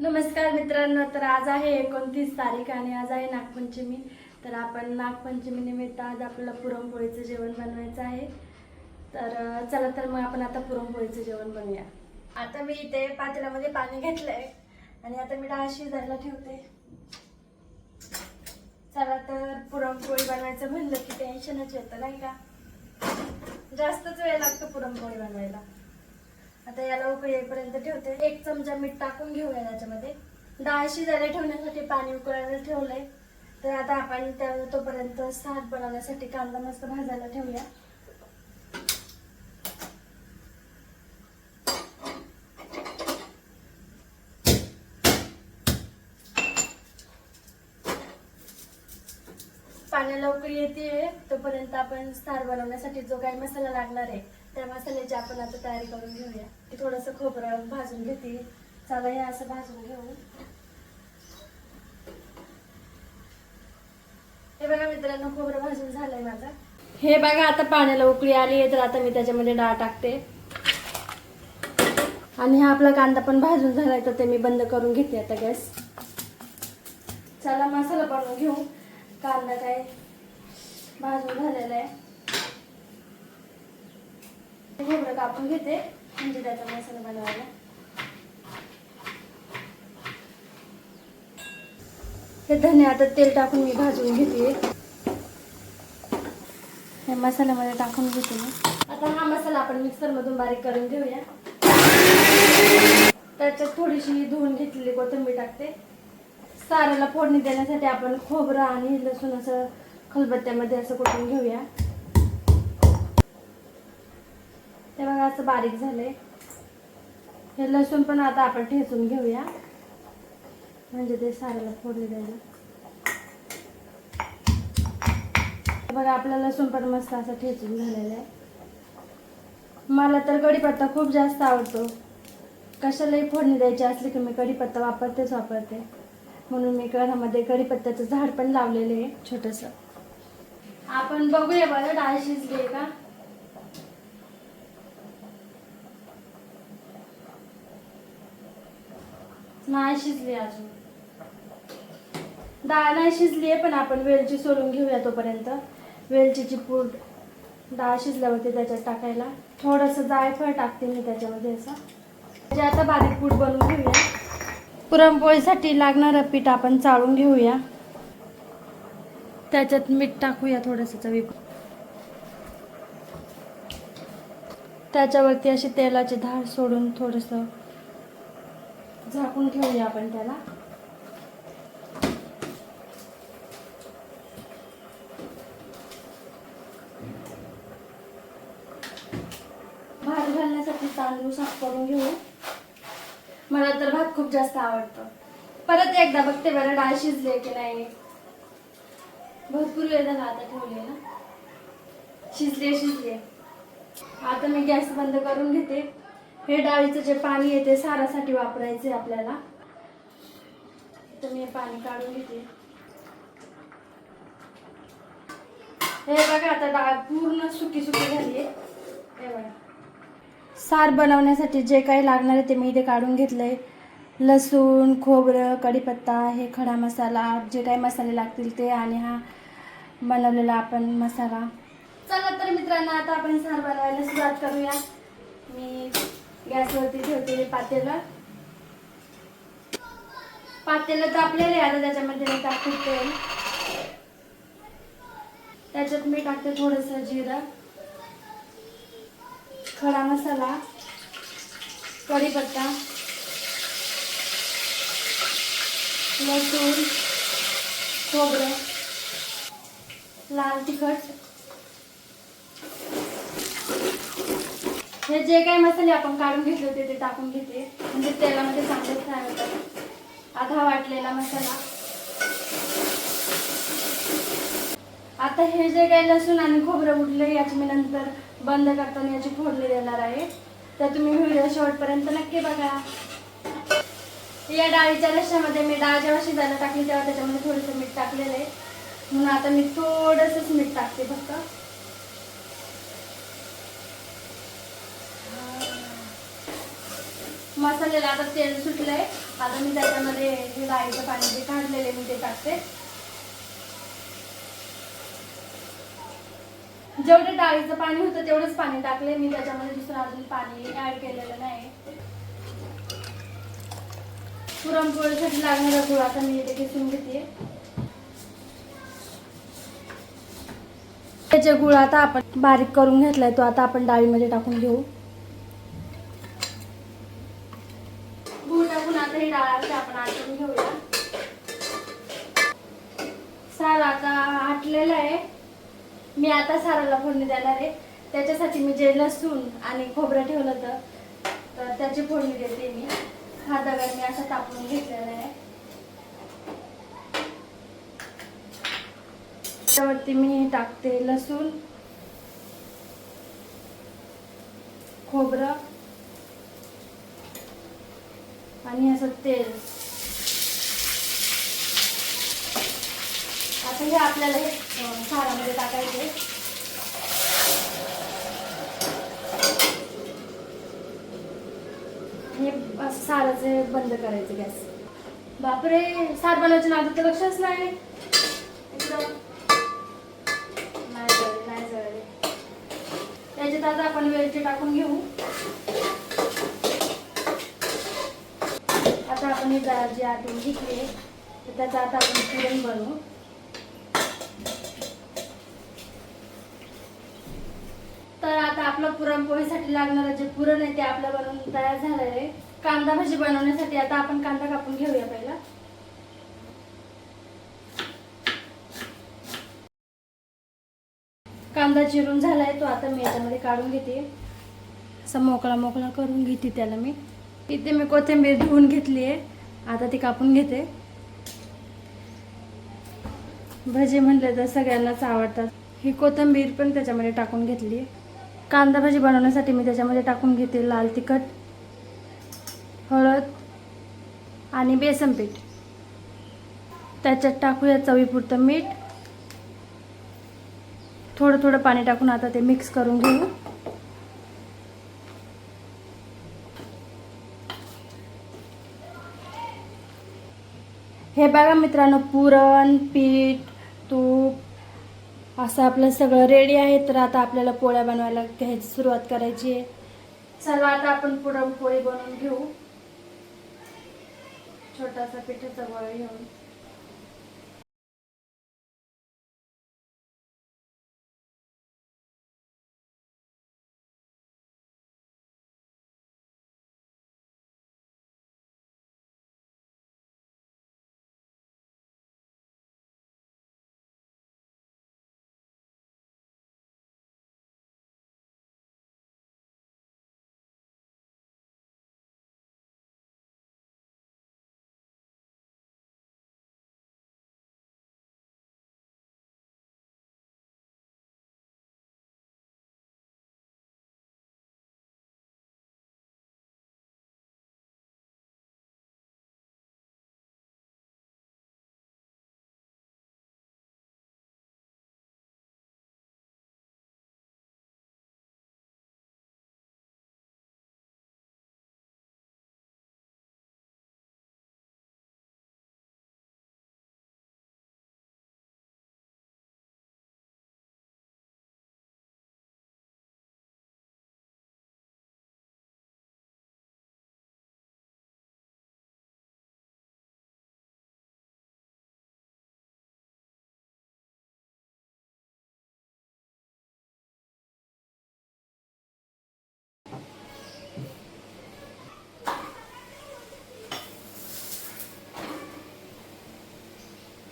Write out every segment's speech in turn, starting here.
नमस्कार मित्रांनो तर आज आहे एकोणतीस तारीख आणि आज आहे नागपंचमी. तर आपण नागपंचमी निमित्त आज आपल्याला पुरणपोळीचं जेवण बनवायचं आहे. तर चला तर मग आपण आता पुरणपोळीचं जेवण बनवूया. आता मी इथे पातेल्यामध्ये पाणी घेतलंय आणि आता मी डाळ शिजायला ठेवते. चला तर पुरणपोळी बनवायचं म्हणलं की टेन्शनच येतं नाही का? जास्तच वेळ लागतो पुरणपोळी बनवायला. आता याला उकळी येईपर्यंत ठेवते. एक चमचा मीठ टाकून घेऊया त्याच्यामध्ये डाळ शिजायला ठेवण्यासाठी पाणी उकळायला ठेवलंय. तर आता आपण त्या तोपर्यंत साथ बनवण्यासाठी कांदा मस्त भाजायला ठेवूया. पाण्याला उकळी येते तोपर्यंत आपण सार बनवण्यासाठी जो काही मसाला लागणार आहे त्या मसाल्याची आपण आता तयारी करून घेऊया. की थोडंसं खोबरं भाजून घेते. चला हे असं भाजून घेऊ. हे बघा मित्रांनो खोबरं भाजून झालंय माझं. हे बघा आता पाण्याला उकळी आली आहे तर आता मी त्याच्यामध्ये डाळ टाकते. आणि हा आपला कांदा पण भाजून झालाय तर ते मी बंद करून घेते आता गॅस. चला मसाला बनवून घेऊ. कांदा काय भाजून झालेला आहे खोबरं कापून घेते. म्हणजे त्याचा मसाला बनवायला. हे धने आता तेल टाकून मी भाजून घेते. हे मसाल्यामध्ये टाकून घेते मी. आता हा मसाला आपण मिक्सर मधून बारीक करून घेऊया. त्याच्यात थोडीशी धुवून घेतलेली कोथिंबीर टाकते. साराला फोडणी देण्यासाठी आपण खोबरं आणि लसूण असं खलबत्त्यामध्ये असं कुटून घेऊया. ते बघा असं बारीक झालंय. हे लसूण पण आता आपण ठेचून घेऊया. म्हणजे ते साऱ्याला फोडणी द्यायला बघा आपलं लसूण पण मस्त असं ठेचून झालेलं आहे. मला तर कढीपत्ता खूप जास्त आवडतो. कशालाही फोडणी द्यायची असली की मी कढीपत्ता वापरतेच वापरते. म्हणून मी घरामध्ये कढीपत्त्याचं झाड पण लावलेलं आहे छोटस. आपण बघूया बरं डाळ शिजली का? नाही शिजली अजून. डाळ नाही शिजली आहे पण आपण वेलची सोलून घेऊया तोपर्यंत. वेलचीची पूड डाळ शिजल्यावरती त्याच्यात टाकायला. थोडंसं जायफळ टाकते मी त्याच्यामध्ये असं. म्हणजे आता बारीक पूड बनवून घेऊया. पुरणपोळीसाठी लागणारं पीठ आपण चाळून घेऊया. त्याच्यात मीठ टाकूया थोडंसं चवी. त्याच्यावरती अशी तेलाची धार सोडून थोडंसं झाकून ठेवूया आपण त्याला. भात घालण्यासाठी तांदूळ साफ करून घेऊ. मला तर भात खूप जास्त आवडतो. परत एकदा बघते बरं डाळ शिजले की नाही. भरपूर वेळ झाला आता ठेवले ना. शिजले शिजले आता मी गॅस बंद करून घेते. हे डाळीचं जे पाणी आहे ते सारासाठी वापरायचे आपल्याला. तर मी हे पाणी काढून घेते. हे बघा आता डाळ पूर्ण सुकी सुकी झाली आहे. हे बघा. सार बनवण्यासाठी जे काही लागणार आहे ते मी इथे काढून घेतलंय. लसूण खोबरं कढीपत्ता हे खडा मसाला जे काही मसाले लागतील ते आणि हा बनवलेला आपण मसाला. चला तर मित्रांनो आता आपण सार बनवायला सुरुवात करूया. मी गॅसवरती ठेवते पातेलं. पातेलं तापलेलं आहे आता त्याच्यामध्ये मी टाकते तेल. त्याच्यात मी टाकते थोडंसं जिरं. खडा मसाला. कढीपत्ता. लसूण. खोबरं. लाल तिखट. हे जे काही मसाले आपण काढून घेतले होते ते टाकून घेते. म्हणजे तेलामध्ये चांगले फ्राय होतात. आधा वाटलेला मसाला. आता हे जे काही लसूण आणि खोबरं उठले याची मी नंतर बंद करताना याची फोडणी देणार आहे. तर तुम्ही व्हिडिओ शेवटपर्यंत नक्की बघा. या डाळीच्या रश्श्यामध्ये मी डाळ जेव्हा शिजायला टाकली तेव्हा त्याच्यामध्ये थोडंसं मीठ टाकलेलं आहे. म्हणून आता मी थोडंसंच मीठ टाकते फक्त. मसाल्याला आता तेल सुटलंय. आता मी त्याच्यामध्ये हे डाळीचं पाणी जे काढलेले मी ते टाकते. जेवढं डाळीचं पाणी होतं तेवढंच पाणी टाकले मी त्याच्यामध्ये दुसरं अजून पाणी ऍड केलेलं नाही. पुरणपोळीसाठी लागणारा गुळ आता मी इथे किसून घेते. त्याचे गुळ आता आपण बारीक करून घेतलाय तो आता आपण डाळीमध्ये टाकून घेऊ गुळ टाकून आता ही डाळ असते आपण आटून घेऊया. सार आता आटलेला आहे. मी आता साराला फोडणी देणार आहे. त्याच्यासाठी मी जे लसूण आणि खोबरं ठेवलं होतं तर त्याची फोडणी देते मी. हा दगड मी असा तापून घेतलेला आहे. त्यावरती मी टाकते लसूण खोबरं आणि असं तेल. आता हे आपल्याला हे सारामध्ये टाकायचे. हे असं साराचे बंद करायचे गॅस. बापरे सार बनवायचे ना तर लक्षच नाही. एकदम नाही जळले नाही जळले. त्याच्यात आता आपण वेलची टाकून घेऊ. आता जे आटून तर त्याचं आता आपण पुरण बनवू तर आता आपलं पुरणपोळीसाठी लागणारं जे पुरण आहे ते आपलं बनवून तयार झालं आहे कांदा भाजी बनवण्यासाठी आता आपण कांदा कापून घेऊया पहिला. कांदा चिरून झालाय तो आता मी याच्यामध्ये काढून घेते. असा मोकळा मोकळा करून घेते त्याला मी. इथे मी कोथिंबीर धुवून घेतली आहे. आता ती कापून घेते. भजी म्हटले तर सगळ्यांनाच आवडतात. ही कोथिंबीर पण त्याच्यामध्ये टाकून घेतली. कांदा भाजी बनवण्यासाठी मी त्याच्यामध्ये टाकून घेते लाल तिखट हळद आणि बेसन पीठ. त्याच्यात टाकूया चवीपुरतं मीठ. थोडं थोडं पाणी टाकून आता ते मिक्स करून घेऊ. बघा मित्रांनो पुरण पीठ तूप असं आपलं सगळं रेडी आहे. तर आता आपल्याला पोळ्या बनवायला घ्यायची सुरुवात करायची आहे. चला आता आपण पुरणपोळी बनवून घेऊ. छोटासा पिठाचा गोळा घेऊन.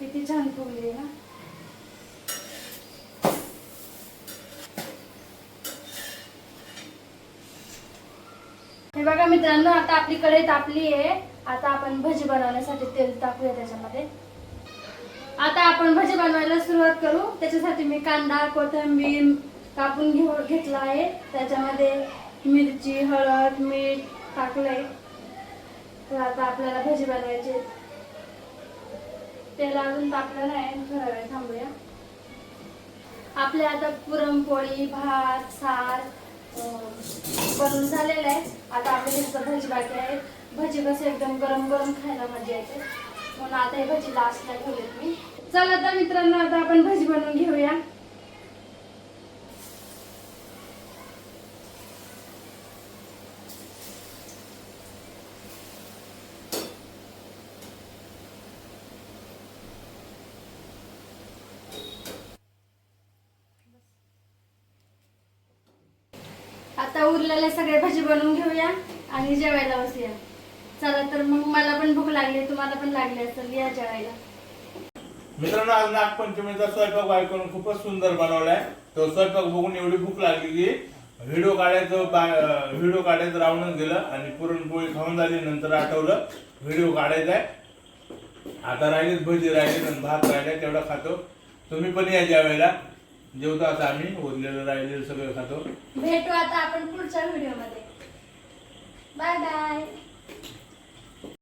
किती छान फुगली ना. हे बघा मित्रांनो आता आपली कढई तापली आहे. आता आपण भजी बनवण्यासाठी तेल टाकूया त्याच्यामध्ये. आता आपण भजी बनवायला सुरुवात करू. त्याच्यासाठी मी कांदा कोथिंबीर कापून घेऊ घेतला आहे. त्याच्यामध्ये मिरची हळद मीठ टाकलंय. तर आता आपल्याला भजी बनवायची त्याला अजून तापलं नाही थोडा वेळ थांबूया. आपले आता पुरणपोळी भात सार बनून झालेलं आहे. आता आपली फक्त भजी बाकी आहे. भजी कसं एकदम गरम गरम खायला मजा येते. म्हणून आता हे भजी लास्टला ठेवलेत मी. चला आता मित्रांनो आता आपण भजी बनवून घेऊया. आता उरलेले सगळे बनवून घेऊया आणि जेवायला बसूया. चला तर मग मला पण भूक लागली तुम्हाला पण लागली असेल या जेवायला. मित्रांनो आज नागपंचमीचा स्वयंपाक बायकोनं खूपच सुंदर बनवलाय. तो स्वयंपाक बघून एवढी भूक लागली की व्हिडिओ काढायचं व्हिडिओ काढायचं राहूनच गेलं आणि पुरणपोळी खाऊन झाली नंतर आठवलं व्हिडिओ काढायचा आहे. आता राहिलीच भजी राहिली आणि भात राहिले तेवढा खातो. तुम्ही पण या ज्या वेळेला जेवतो आता आम्ही ओरलेलं राहिलेलं सगळं खातो. भेटू आता आपण पुढच्या व्हिडिओमध्ये. Bye bye.